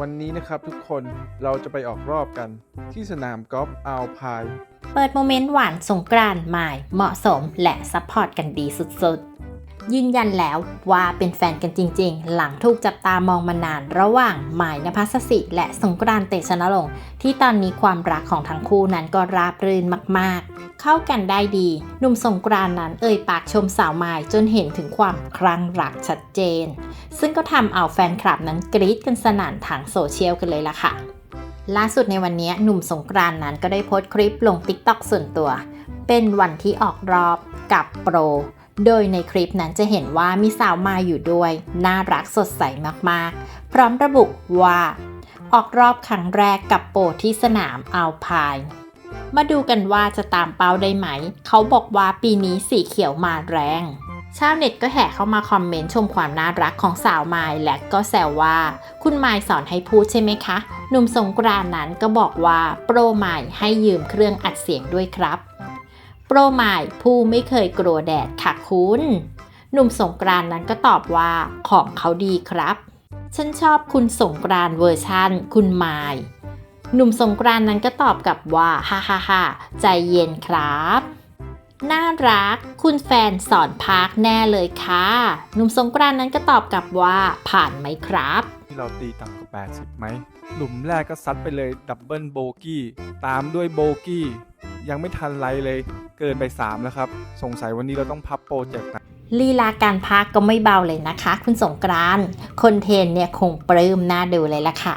วันนี้นะครับทุกคนเราจะไปออกรอบกันที่สนามกอล์ฟอัลพายเปิดโมเมนต์หวานสงกรานต์หมายเหมาะสมและซัพพอร์ตกันดีสุดๆ ยืนยันแล้วว่าเป็นแฟนกันจริงๆ หลังถูกจับตามองมานานระหว่างหมายนภัสสิและสงกรานต์เตชะนรงค์ที่ตอนนี้ความรักของทั้งคู่นั้นก็ราบรื่นมากๆ เข้ากันได้ดี หนุ่มสงกรานต์นั้นเอ่ยปากชมสาวไมายจนเห็นถึงความคลั่งรักชัดเจน ซึ่งก็ทำเอาแฟนคลับนั้นกรี๊ดกันสนั่นทางโซเชียลกันเลยล่ะค่ะ ล่าสุดในวันนี้หนุ่มสงกรานต์นั้นก็ได้โพสต์คลิปลง TikTok ส่วนตัว เป็นวันที่ออกรอบกับโปร โดยในคลิปนั้นจะเห็นว่ามีสาวมาอยู่ด้วย น่ารักสดใสมากๆ พร้อมระบุว่า ออกรอบครั้งแรกกับโปรที่สนามอัลพาย มาดูกันว่าจะตามเป้าได้ไหม เขาบอกว่าปีนี้สีเขียวมาแรง ชาวเน็ตก็แห่เข้ามาคอมเมนต์ชมความน่ารักของสาวไมายและก็แซวว่า คุณไมายสอนให้พูดใช่ไหมคะ หนุ่มสงกรานนั้นก็บอกว่าโปรไมายให้ยืมเครื่องอัดเสียงด้วยครับ โปรไมายผู้ไม่เคยกลัวแดดค่ะคุณหนุ่มสงกรานนั้นก็ตอบว่าของเขาดีครับ ฉันชอบคุณสงกรานเวอร์ชั่น คุณไมาย หนุ่มสงกรานต์นั้นก็ตอบกลับว่าฮ่าฮ่าฮ่าใจเย็นครับ น่ารัก คุณแฟนสอนพักแน่เลยค่ะ หนุ่มสงกรานต์นั้นก็ตอบกลับว่าผ่านไหมครับที่เราตีต่ำกว่า80ไหม หลุมแรกก็ซัดไปเลยดับเบิลโบกี้ ตามด้วยโบกี้ ยังไม่ทันไรเลย เกินไป 3 แล้วครับ สงสัยวันนี้เราต้องพับโปรเจกต์นะลีลาการพักก็ไม่เบาเลยนะคะ คุณสงกรานต์คนเทรนเนี่ยคงปลื้มน่าดูเลยล่ะค่ะ